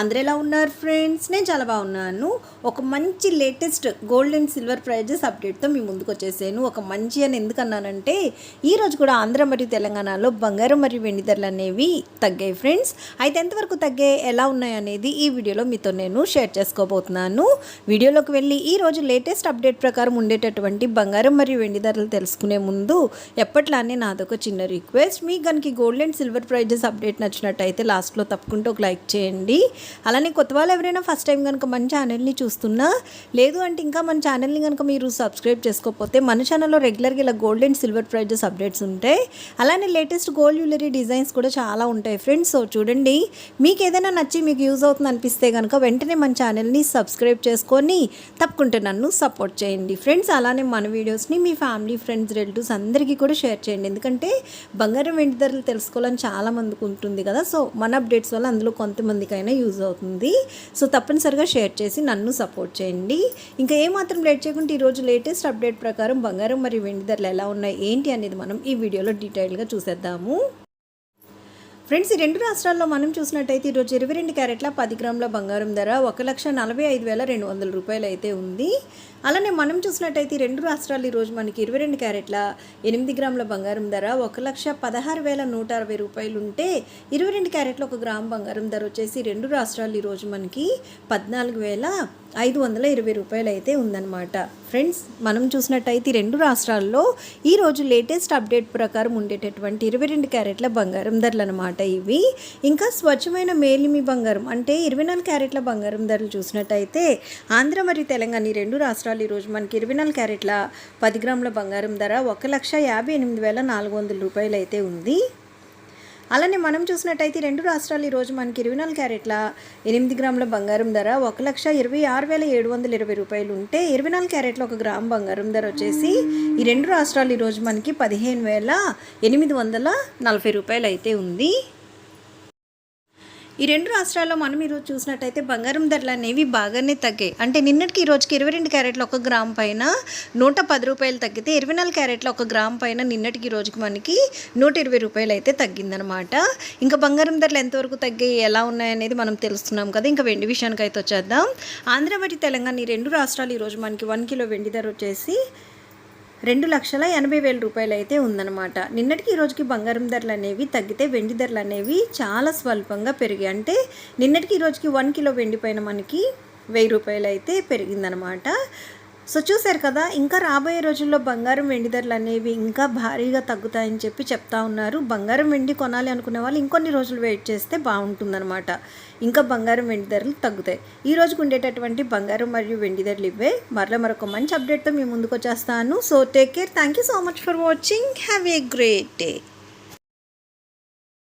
అందరు ఎలా ఉన్నారు ఫ్రెండ్స్? నేను చాలా బాగున్నాను. ఒక మంచి latest gold and silver prices అప్డేట్తో మీ ముందుకు వచ్చేసాను. ఒక మంచి అని ఎందుకన్నానంటే ఈరోజు కూడా ఆంధ్ర మరియు తెలంగాణలో బంగారం మరియు వెండి ధరలు అనేవి తగ్గాయి ఫ్రెండ్స్. అయితే ఎంతవరకు తగ్గాయి ఎలా ఉన్నాయి అనేది ఈ వీడియోలో మీతో నేను షేర్ చేసుకోబోతున్నాను. వీడియోలోకి వెళ్ళి ఈ రోజు లేటెస్ట్ అప్డేట్ ప్రకారం ఉండేటటువంటి బంగారం మరియు వెండి ధరలు తెలుసుకునే ముందు ఎప్పట్లానే నాదొక చిన్న రిక్వెస్ట్. మీ కనుక gold and silver prices update నచ్చినట్టయితే లాస్ట్లో తప్పకుండా ఒక లైక్ చేయండి. అలానే కొత్త వాళ్ళు ఎవరైనా ఫస్ట్ టైం కనుక మన ఛానల్ని చూస్తున్నా లేదు అంటే ఇంకా మన ఛానల్ని కనుక మీరు సబ్స్క్రైబ్ చేసుకోకపోతే మన ఛానల్లో రెగ్యులర్గా ఇలా gold and silver prices updates ఉంటాయి. అలానే లేటెస్ట్ గోల్డ్ జ్యువెలరీ డిజైన్స్ కూడా చాలా ఉంటాయి ఫ్రెండ్స్ సో చూడండి మీకు ఏదైనా నచ్చి మీకు యూజ్ అవుతుంది అనిపిస్తే కనుక వెంటనే మన ఛానల్ని సబ్స్క్రైబ్ చేసుకొని తప్పకుండా నన్ను సపోర్ట్ చేయండి ఫ్రెండ్స్ అలానే మన వీడియోస్ని మీ ఫ్యామిలీ ఫ్రెండ్స్ రిలేటివ్స్ అందరికీ కూడా షేర్ చేయండి. ఎందుకంటే బంగారం వెండి ధరలు తెలుసుకోవాలని చాలా మందికి ఉంటుంది కదా. సో మన అప్డేట్స్ వల్ల అందులో కొంతమందికైనా యూజ్ అవుతుంది. సో తప్పనిసరిగా షేర్ చేసి నన్ను సపోర్ట్ చేయండి. ఇంకా ఏమాత్రం లేట్ చేయకుండా ఈరోజు లేటెస్ట్ అప్డేట్ ప్రకారం బంగారం మరియు వెండి ధరలు ఎలా ఉన్నాయి ఏంటి అనేది మనం ఈ వీడియోలో డీటెయిల్గా చూసేద్దాము. ఫ్రెండ్స్ ఈ రెండు రాష్ట్రాల్లో మనం చూసినట్టయితే ఈరోజు ఇరవై రెండు క్యారెట్ల పది గ్రాముల బంగారం ధర ఒక లక్ష నలభై ఐదు వేల రెండు వందల రూపాయలు అయితే ఉంది. అలానే మనం చూసినట్టయితే రెండు రాష్ట్రాలు ఈరోజు మనకి ఇరవై రెండు క్యారెట్ల ఎనిమిది గ్రాముల బంగారం ధర ఒక లక్ష పదహారు వేల నూట అరవై రూపాయలు ఉంటే ఇరవై రెండు క్యారెట్ల ఒక గ్రామ్ బంగారం ధర వచ్చేసి రెండు రాష్ట్రాలు ఈరోజు మనకి పద్నాలుగు వేల ఐదు వందల ఇరవై రూపాయలు అయితే ఉందన్నమాట. ఫ్రెండ్స్ మనం చూసినట్టయితే రెండు రాష్ట్రాల్లో ఈరోజు లేటెస్ట్ అప్డేట్ ప్రకారం ఉండేటటువంటి ఇరవై రెండు క్యారెట్ల బంగారం ధరలు అనమాట ఇవి. ఇంకా స్వచ్ఛమైన మేలిమి బంగారం అంటే ఇరవై నాలుగు క్యారెట్ల బంగారం ధరలు చూసినట్టయితే ఆంధ్ర మరియు తెలంగాణ ఈ రెండు రాష్ట్రాలు ఈరోజు మనకి ఇరవై నాలుగు క్యారెట్ల పది గ్రాముల బంగారం ధర ఒక లక్ష యాభై ఎనిమిది వేల నాలుగు వందల రూపాయలు అయితే ఉంది. అలానే మనం చూసినట్టయితే రెండు రాష్ట్రాలు ఈరోజు మనకి ఇరవై నాలుగు క్యారెట్ల ఎనిమిది గ్రాముల బంగారం ధర ఒక లక్ష ఇరవై ఆరు వేల ఏడు వందల ఇరవై రూపాయలు ఉంటే ఇరవై నాలుగు క్యారెట్ల ఒక గ్రామ్ బంగారం ధర వచ్చేసి ఈ రెండు రాష్ట్రాలు ఈరోజు మనకి పదిహేను వేల ఎనిమిది వందల నలభై రూపాయలు అయితే ఉంది. ఈ రెండు రాష్ట్రాల్లో మనం ఈరోజు చూసినట్టయితే బంగారం ధరలు అనేవి బాగానే తగ్గాయి. అంటే నిన్నటికి ఈ రోజుకి ఇరవై రెండు క్యారెట్లు ఒక గ్రామ్ పైన నూట పది రూపాయలు తగ్గితే ఇరవై నాలుగు క్యారెట్లు ఒక గ్రామ్ పైన నిన్నటికి ఈ రోజుకి మనకి నూట ఇరవై రూపాయలు అయితే తగ్గిందనమాట ఇంకా బంగారం ధరలు ఎంతవరకు తగ్గాయి ఎలా ఉన్నాయనేది మనం తెలుస్తున్నాం కదా. ఇంకా వెండి విషయానికి అయితే వచ్చేద్దాం. ఆంధ్ర మరియు తెలంగాణ ఈ రెండు రాష్ట్రాలు ఈరోజు మనకి వన్ కిలో వెండి ధర వచ్చేసి రెండు లక్షల ఎనభై వేల రూపాయలు అయితే ఉందన్నమాట. నిన్నటికి ఈ రోజుకి బంగారం ధరలు అనేవి తగ్గితే వెండి ధరలు అనేవి చాలా స్వల్పంగా పెరిగాయి. అంటే నిన్నటికి ఈ రోజుకి వన్ కిలో వెండి పైన మనకి వెయ్యి రూపాయలు అయితే పెరిగిందనమాట సో చూశారు కదా ఇంకా రాబోయే రోజుల్లో బంగారం వెండి ధరలు అనేవి ఇంకా భారీగా తగ్గుతాయని చెప్పి చెప్తా ఉన్నారు. బంగారం వెండి కొనాలి అనుకునే వాళ్ళు ఇంకొన్ని రోజులు వెయిట్ చేస్తే బాగుంటుందన్నమాట. ఇంకా బంగారం వెండి ధరలు తగ్గుతాయి. ఈ రోజుకు ఉండేటటువంటి బంగారం మరియు వెండి ధరలు ఇవే. మరల మరొక మంచి అప్డేట్తో మీ ముందుకు వచ్చేస్తాను. So take care thank you so much for watching have a great day